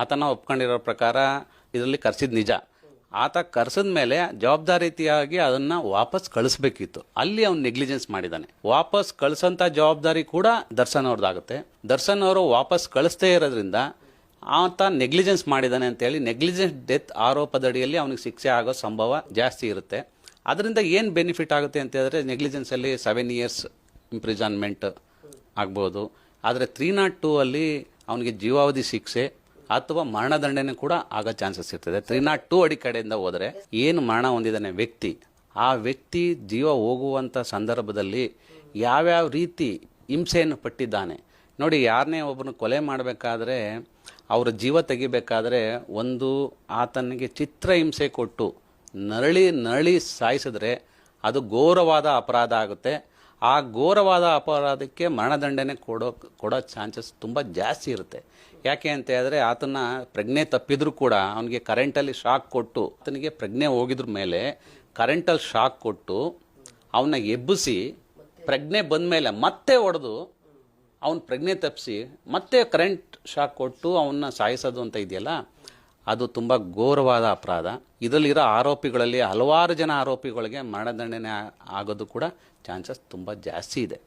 ಆತನ ಒಪ್ಕೊಂಡಿರೋ ಪ್ರಕಾರ ಇದರಲ್ಲಿ ಕರೆಸಿದ ನಿಜ. ಆತ ಕರೆಸಿದ ಮೇಲೆ ಜವಾಬ್ದಾರಿತಿಯಾಗಿ ಅದನ್ನು ವಾಪಸ್ ಕಳಿಸ್ಬೇಕಿತ್ತು. ಅಲ್ಲಿ ಅವ್ನು ನೆಗ್ಲಿಜೆನ್ಸ್ ಮಾಡಿದ್ದಾನೆ ವಾಪಸ್ ಕಳಿಸೋಂಥ ಜವಾಬ್ದಾರಿ ಕೂಡ ದರ್ಶನ್ ಅವ್ರದ್ದಾಗುತ್ತೆ ದರ್ಶನ್ ಅವರು ವಾಪಸ್ ಕಳಿಸ್ತೇ ಇರೋದ್ರಿಂದ ಆತ ನೆಗ್ಲಿಜೆನ್ಸ್ ಮಾಡಿದ್ದಾನೆ ಅಂತೇಳಿ ನೆಗ್ಲಿಜೆನ್ಸ್ ಡೆತ್ ಆರೋಪದಡಿಯಲ್ಲಿ ಅವನಿಗೆ ಶಿಕ್ಷೆ ಆಗೋ ಸಂಭವ ಜಾಸ್ತಿ ಇರುತ್ತೆ. ಅದರಿಂದ ಏನು ಬೆನಿಫಿಟ್ ಆಗುತ್ತೆ ಅಂತ ಹೇಳಿದ್ರೆ ನೆಗ್ಲಿಜೆನ್ಸಲ್ಲಿ ಸೆವೆನ್ ಇಯರ್ಸ್ ಇಂಪ್ರಿಸನ್ಮೆಂಟ್ ಆಗ್ಬೋದು. ಆದರೆ ತ್ರೀ ನಾಟ್ ಟೂ ಅಲ್ಲಿ ಅವನಿಗೆ ಜೀವಾವಧಿ ಶಿಕ್ಷೆ ಅಥವಾ ಮರಣದಂಡನೆ ಕೂಡ ಆಗೋ ಚಾನ್ಸಸ್ ಇರ್ತದೆ. ತ್ರೀ ನಾಟ್ ಟೂ ಅಡಿ ಕಡೆಯಿಂದ ಹೋದರೆ ಏನು ಮರಣ ಹೊಂದಿದ್ದಾನೆ ವ್ಯಕ್ತಿ, ಆ ವ್ಯಕ್ತಿ ಜೀವ ಹೋಗುವಂಥ ಸಂದರ್ಭದಲ್ಲಿ ಯಾವ್ಯಾವ ರೀತಿ ಹಿಂಸೆಯನ್ನು ಪಟ್ಟಿದ್ದಾನೆ. ನೋಡಿ ಯಾರನ್ನೇ ಒಬ್ಬನ ಕೊಲೆ ಮಾಡಬೇಕಾದ್ರೆ, ಅವರ ಜೀವ ತೆಗಿಬೇಕಾದ್ರೆ ಒಂದು ಆತನಿಗೆ ಚಿತ್ರ ಹಿಂಸೆ ಕೊಟ್ಟು ನರಳಿ ನರಳಿ ಸಾಯಿಸಿದ್ರೆ ಅದು ಘೋರವಾದ ಅಪರಾಧ ಆಗುತ್ತೆ. ಆ ಘೋರವಾದ ಅಪರಾಧಕ್ಕೆ ಮರಣದಂಡನೆ ಕೊಡೋ ಕೊಡೋ ಚಾನ್ಸಸ್ ತುಂಬ ಜಾಸ್ತಿ ಇರುತ್ತೆ. ಯಾಕೆ ಅಂತ ಹೇಳಿದ್ರೆ ಆತನ ಪ್ರಜ್ಞೆ ತಪ್ಪಿದ್ರೂ ಕೂಡ ಅವನಿಗೆ ಕರೆಂಟಲ್ಲಿ ಶಾಕ್ ಕೊಟ್ಟು, ಆತನಿಗೆ ಪ್ರಜ್ಞೆ ಹೋಗಿದ್ರ ಮೇಲೆ ಕರೆಂಟಲ್ಲಿ ಶಾಕ್ ಕೊಟ್ಟು ಅವನ್ನ ಎಬ್ಬಿಸಿ, ಪ್ರಜ್ಞೆ ಬಂದ ಮೇಲೆ ಮತ್ತೆ ಹೊಡೆದು ಅವನ ಪ್ರಜ್ಞೆ ತಪ್ಪಿಸಿ ಮತ್ತೆ ಕರೆಂಟ್ ಶಾಕ್ ಕೊಟ್ಟು ಅವನ್ನ ಸಾಯಿಸೋದು ಅಂತ ಇದೆಯಲ್ಲ ಅದು ತುಂಬ ಘೋರವಾದ ಅಪರಾಧ. ಇದರಲ್ಲಿರೋ ಆರೋಪಿಗಳಲ್ಲಿ ಹಲವಾರು ಜನ ಆರೋಪಿಗಳಿಗೆ ಮರಣದಂಡನೆ ಆಗೋದು ಕೂಡ ಚಾನ್ಸಸ್ ತುಂಬ ಜಾಸ್ತಿ ಇದೆ.